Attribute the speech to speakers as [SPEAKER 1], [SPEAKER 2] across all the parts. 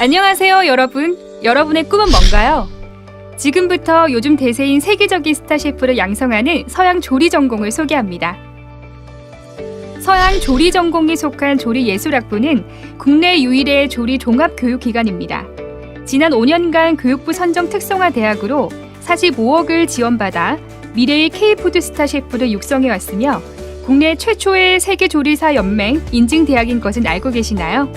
[SPEAKER 1] 안녕하세요, 여러분. 여러분의 꿈은 뭔가요? 지금부터 요즘 대세인 세계적인 스타 셰프를 양성하는 서양 조리 전공을 소개합니다. 서양 조리 전공에 속한 조리 예술학부는 국내 유일의 조리 종합 교육 기관입니다. 지난 5년간 교육부 선정 특성화 대학으로 45억을 지원받아 미래의 K푸드 스타 셰프를 육성해 왔으며 국내 최초의 세계 조리사 연맹 인증 대학인 것은 알고 계시나요?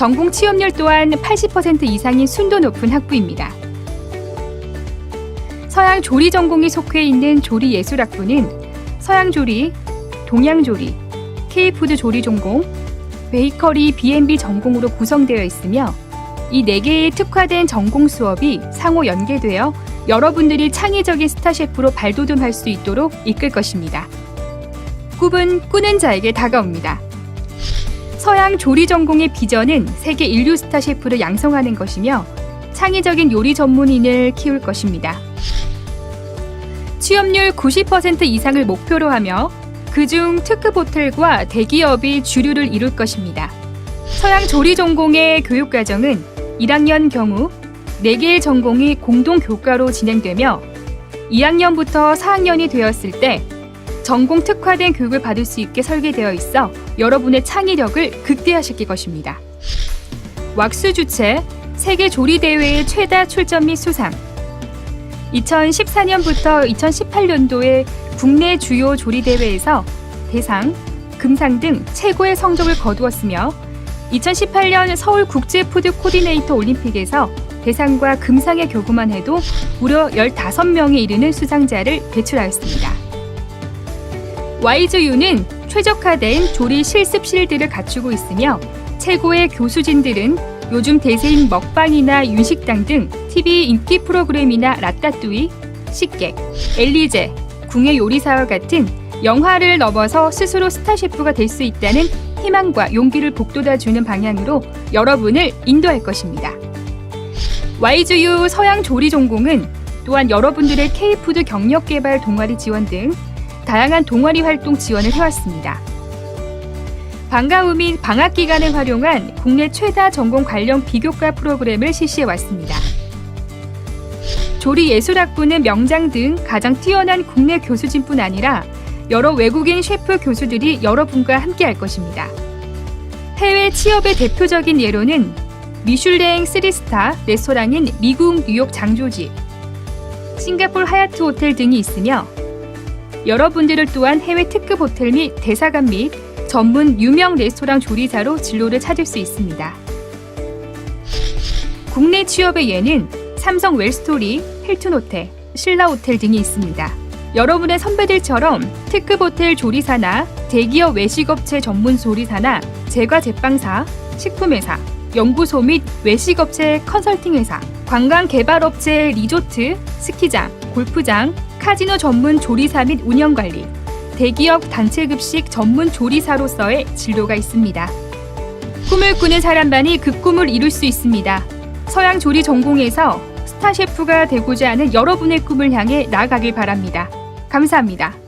[SPEAKER 1] 전공 취업률 또한 80% 이상인 순도 높은 학부입니다. 서양 조리 전공이 속해 있는 조리 예술학부는 서양 조리, 동양 조리, K푸드 조리 전공, 베이커리 B&B 전공으로 구성되어 있으며 이 네 개의 특화된 전공 수업이 상호 연계되어 여러분들이 창의적인 스타 셰프로 발돋움할 수 있도록 이끌 것입니다. 꿈은 꾸는 자에게 다가옵니다. 서양 조리 전공의 비전은 세계 인류 스타 셰프를 양성하는 것이며 창의적인 요리 전문인을 키울 것입니다. 취업률 90% 이상을 목표로 하며 그중 특급 호텔과 대기업이 주류를 이룰 것입니다. 서양 조리 전공의 교육 과정은 1학년 경우 4개의 전공이 공동 교과로 진행되며 2학년부터 4학년이 되었을 때 전공 특화된 교육을 받을 수 있게 설계되어 있어 여러분의 창의력을 극대화시킬 것입니다. 왁스 주최 세계 조리 대회의 최다 출전 및 수상 2014년부터 2018년도에 국내 주요 조리 대회에서 대상, 금상 등 최고의 성적을 거두었으며 2018년 서울 국제 푸드 코디네이터 올림픽에서 대상과 금상의 교구만 해도 무려 15명에 이르는 수상자를 배출하였습니다. YGU는 최적화된 조리 실습 실들을 갖추고 있으며 최고의 교수진들은 요즘 대세인 먹방이나 윤식당 등 TV 인기 프로그램이나 라따뚜이, 식객, 엘리제, 궁예 요리사와 같은 영화를 넘어서 스스로 스타 셰프가 될 수 있다는 희망과 용기를 북돋아주는 방향으로 여러분을 인도할 것입니다. YGU 서양 조리 전공은 또한 여러분들의 K푸드 경력 개발 동아리 지원 등 다양한 동아리 활동 지원을 해왔습니다. 방과 후 및 방학 기간을 활용한 국내 최다 전공 관련 비교과 프로그램을 실시해 왔습니다. 조리 예술학부는 명장 등 가장 뛰어난 국내 교수진뿐 아니라 여러 외국인 셰프 교수들이 여러분과 함께 할 것입니다. 해외 취업의 대표적인 예로는 미슐랭 3스타 레스토랑인 미국 뉴욕 장조지, 싱가폴 하얏트 호텔 등이 있으며 여러분들을 또한 해외 특급 호텔 및 대사관 및 전문 유명 레스토랑 조리사로 진로를 찾을 수 있습니다. 국내 취업의 예는 삼성 웰스토리, 힐튼 호텔, 신라 호텔 등이 있습니다. 여러분의 선배들처럼 특급 호텔 조리사나 대기업 외식업체 전문 조리사나 제과 제빵사, 식품회사, 연구소 및 외식업체 컨설팅회사, 관광개발업체 리조트, 스키장, 골프장, 카지노 전문 조리사 및 운영 관리, 대기업 단체 급식 전문 조리사로서의 진로가 있습니다. 꿈을 꾸는 사람만이 그 꿈을 이룰 수 있습니다. 서양 조리 전공에서 스타 셰프가 되고자 하는 여러분의 꿈을 향해 나아가길 바랍니다. 감사합니다.